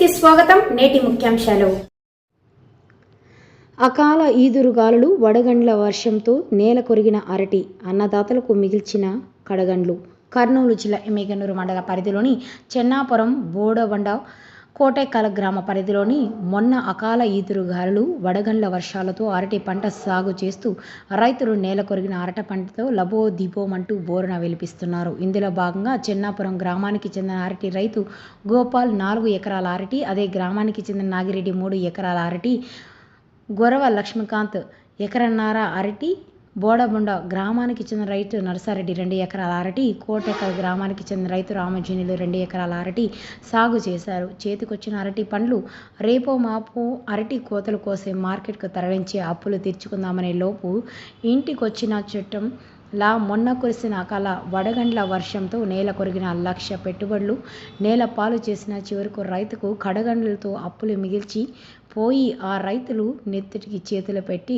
కి స్వాగతం నేటి ముఖ్యాంశాలు. అకాల ఈదురుగాలులు వడగండ్ల వర్షంతో నేల కొరిగిన అరటి అన్నదాతలకు మిగిల్చిన కడగండ్లు. కర్నూలు జిల్లా ఎమ్మిగనూరు మండల పరిధిలోని చెన్నాపురం బోడబండ కోటేకల గ్రామ పరిధిలోని మొన్న అకాల ఈదురుగాలులు వడగండ్ల వర్షాలతో అరటి పంట సాగు చేస్తూ రైతులు నేల కొరిగిన అరట పంటతో లబో దిబోమంటూ బోరున వెలిపిస్తున్నారు. ఇందులో భాగంగా చెన్నాపురం గ్రామానికి చెందిన అరటి రైతు గోపాల్ నాలుగు ఎకరాల అరటి అదే గ్రామానికి చెందిన నాగిరెడ్డి మూడు ఎకరాల అరటి గొరవ లక్ష్మీకాంత్ ఎకరన్నర అరటి బోడబుండ గ్రామానికి చెందిన రైతు నరసారెడ్డి రెండు ఎకరాల అరటి కోటెక గ్రామానికి చెందిన రైతు రామజీనులు రెండు ఎకరాల అరటి సాగు చేశారు. చేతికొచ్చిన అరటి పండ్లు రేపో మాపు అరటి కోతలు కోసే మార్కెట్కు తరలించి అప్పులు తీర్చుకుందామనే లోపు ఇంటికొచ్చిన చుట్టం లా మొన్న కురిసిన అకాల వడగండ్ల వర్షంతో నేల కొరిగిన లక్ష పెట్టుబడులు నేల పాలు చేసిన చివరకు రైతుకు కడగండ్లతో అప్పులు మిగిల్చి పోయి ఆ రైతులు నెత్తిటికి చేతులు పెట్టి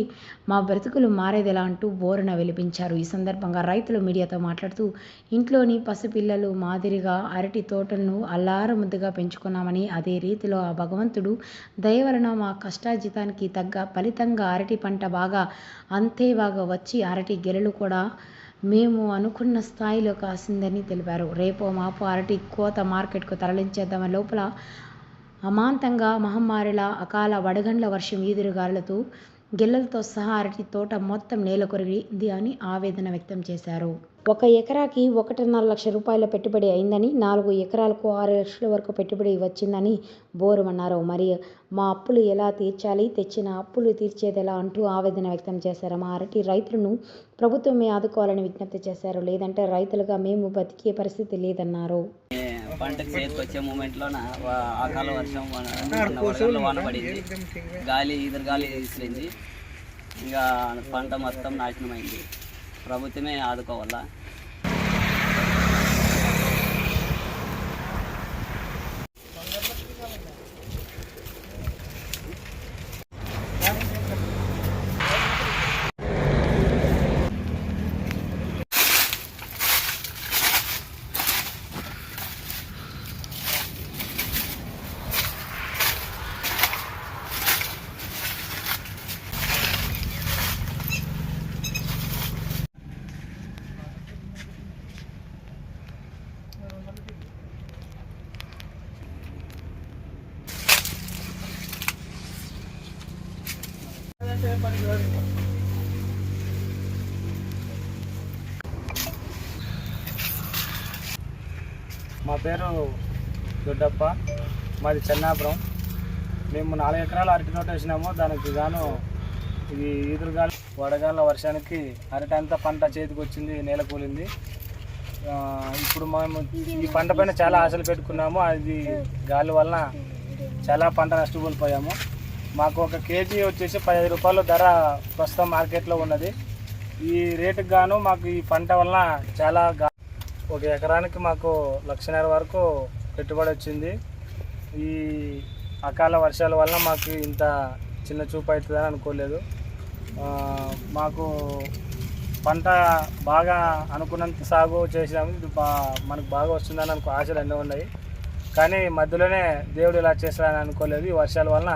మా బ్రతుకులు మారేదెలా అంటూ బోరున వెలిపించారు. ఈ సందర్భంగా రైతులు మీడియాతో మాట్లాడుతూ ఇంట్లోని పసిపిల్లలు మాదిరిగా అరటి తోటలను అల్లారముద్దుగా పెంచుకున్నామని అదే రీతిలో ఆ భగవంతుడు దయ వలన మా కష్టాజితానికి తగ్గ ఫలితంగా అరటి పంట బాగా అంతే బాగా వచ్చి అరటి గెలలు కూడా మేము అనుకున్న స్థాయిలో కాసిందని తెలిపారు. రేపో మాపో అరటి కోత మార్కెట్కు తరలించేద్దామని లోపల అమాంతంగా మహమ్మారిలా అకాల వడగండ్ల వర్షం ఈదురుగాలులతో గిల్లలతో సహా అరటి తోట మొత్తం నేలకొరిగింది అని ఆవేదన వ్యక్తం చేశారు. ఒక ఎకరాకి ఒకటిన్నర లక్ష రూపాయల పెట్టుబడి అయిందని నాలుగు ఎకరాలకు ఆరు లక్షల వరకు పెట్టుబడి వచ్చిందని బోరుమన్నారు మరి మా అప్పులు ఎలా తీర్చాలి? తెచ్చిన అప్పులు తీర్చేది ఎలా అంటూ ఆవేదన వ్యక్తం చేశారు. మా అరటి రైతులను ప్రభుత్వమే ఆదుకోవాలని విజ్ఞప్తి చేశారు. లేదంటే రైతులుగా మేము బతికే పరిస్థితి లేదన్నారు. పంటకు చేతికి వచ్చే మూమెంట్లోన అకాల వర్షం వర్షంలో వాన పడింది. గాలి ఎదురు గాలి ఇంకా పంట మొత్తం నాశనమైంది. ప్రభుత్వమే ఆదుకోవాలా? మా పేరు దొడ్డప్ప. మాది చెన్నాపురం. మేము నాలుగు ఎకరాలు అరటి తోట వేసినాము. దానికి గాను ఇది ఈదురుగాలి వడగాల వర్షానికి అరటి అంతా పంట చేతికి వచ్చింది నేల కూలింది. ఇప్పుడు మేము ఈ పంట పైన చాలా ఆశలు పెట్టుకున్నాము. అది గాలి వలన చాలా పంట నష్టపోయిపోయాము మాకు ఒక కేజీ వచ్చేసి పదిహేను రూపాయల ధర ప్రస్తుతం మార్కెట్లో ఉన్నది. ఈ రేటుకు గాను మాకు ఈ పంట వలన చాలా ఒక ఎకరానికి మాకు లక్షన్నర వరకు పెట్టుబడి వచ్చింది. ఈ అకాల వర్షాల వల్ల మాకు ఇంత చిన్న చూపు అవుతుందని అనుకోలేదు. మాకు పంట బాగా అనుకున్నంత సాగు చేసినాము. ఇది బా మనకు బాగా వస్తుందని అనుకో ఆశలు అన్నీ ఉన్నాయి. కానీ మధ్యలోనే దేవుడు ఇలా చేస్తాడని అనుకోలేదు. ఈ వర్షాల వలన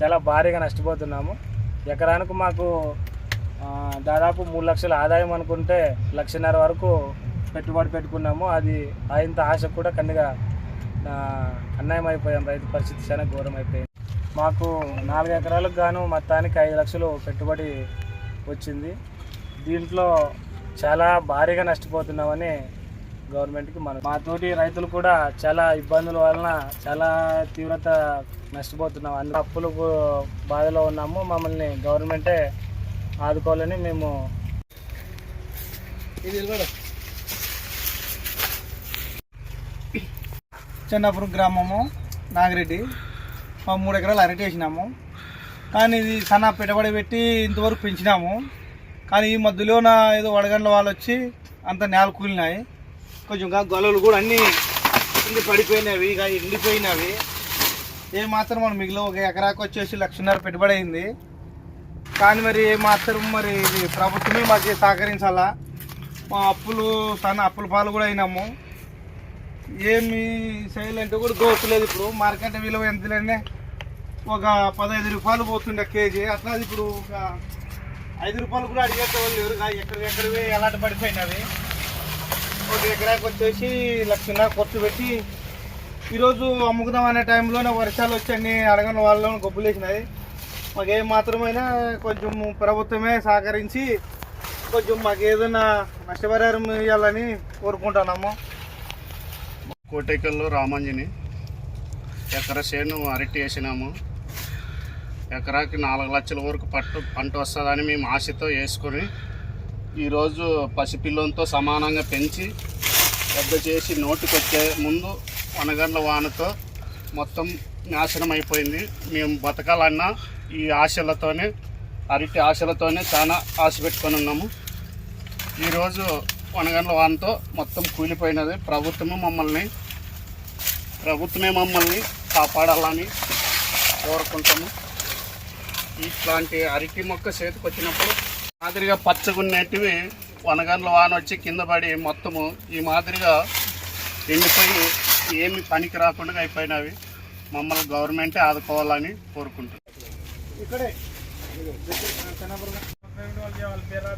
చాలా భారీగా నష్టపోతున్నాము. ఎకరానికి మాకు దాదాపు మూడు లక్షల ఆదాయం అనుకుంటే లక్షన్నర వరకు పెట్టుబడి పెట్టుకున్నాము. అది ఆయంత ఆశ కూడా కన్నిగా అన్యాయం అయిపోయాం రైతు పరిస్థితి చాలా ఘోరం అయిపోయింది మాకు నాలుగు ఎకరాలకు గాను మొత్తానికి ఐదు లక్షలు పెట్టుబడి వచ్చింది. దీంట్లో చాలా భారీగా నష్టపోతున్నామని గవర్నమెంట్కి మన మా తోటి రైతులు కూడా చాలా ఇబ్బందుల వలన చాలా తీవ్రత నష్టపోతున్నాం. అందులో అప్పులు బాధలో ఉన్నాము. మమ్మల్ని గవర్నమెంటే ఆదుకోవాలని మేము చిన్నపురం గ్రామము నాగిరెడ్డి. మా మూడు ఎకరాలు అరటి వేసినాము. కానీ ఇది సన్న పెట్టుబడి పెట్టి ఇంతవరకు పెంచినాము. కానీ ఈ మధ్యలోన ఏదో వడగండ్ల వాళ్ళు వచ్చి అంత నేల కూలినాయి. కొంచెం గా గొలలు కూడా అన్నీ కింద పడిపోయినవి ఇక ఎండిపోయినవి. ఏ మాత్రం మనం మిగిలిన ఒక ఎకరాకు వచ్చేసి లక్షన్నర పెట్టుబడి అయింది. కానీ మరి ఏ మాత్రం మరి ఇది ప్రభుత్వమే మాకు సహకరించాలా? మా అప్పులు సన్న అప్పుల పాలు కూడా అయినాము. ఏమి చేయాలంటే కూడా దోచలేదు ఇప్పుడు. మార్కెట్ విలువ ఎంతలేనే ఒక పదహైదు రూపాయలు పోతుండే కేజీ. అట్లా అది ఇప్పుడు ఒక ఐదు రూపాయలు కూడా అడిగేట వాళ్ళు లేరు ఎక్కడ ఎక్కడివి ఎలాంటి పడిపోయినవి. ఒక ఎకరాకి వచ్చేసి లక్షన్నర ఖర్చు పెట్టి ఈరోజు అమ్ముకుదాం అనే టైంలోనే వర్షాలు వచ్చి అడగని వాళ్ళని గొప్పలేసినాయి మాకు ఏ మాత్రమైనా కొంచెం ప్రభుత్వమే సహకరించి కొంచెం మాకు ఏదైనా నష్టపరిహారం ఇవ్వాలని కోరుకుంటున్నాము. కోటేకల్లో రామంజని ఎకర చేను అరటి వేసినాము. ఎకరాకి నాలుగు లక్షల వరకు పట్టు పంట వస్తుందని మేము ఆశతో వేసుకొని ఈరోజు పసిపిల్లంతో సమానంగా పెంచి పెద్ద చేసి నోటికొచ్చే ముందు వనగండ్ల వానతో మొత్తం నాశనం అయిపోయింది మేము బతకాలన్నా ఈ ఆశలతోనే అరటి ఆశలతోనే చాలా ఆశ పెట్టుకొని ఉన్నాము. ఈరోజు వనగండ్ల వానతో మొత్తం కూలిపోయినది. ప్రభుత్వము మమ్మల్ని ప్రభుత్వమే మమ్మల్ని కాపాడాలని కోరుకుంటాము. ఇట్లాంటి అరటి మొక్క చేతికి వచ్చినప్పుడు మాదిరిగా పచ్చగున్నటివి వనగండ్ల వాన వచ్చి కింద పడి మొత్తము ఈ మాదిరిగా ఎండిపోయి ఏమి పనికి రాకుండా అయిపోయినవి. మమ్మల్ని గవర్నమెంటే ఆదుకోవాలని కోరుకుంటున్నాం. ఇక్కడే. వాళ్ళ పేరా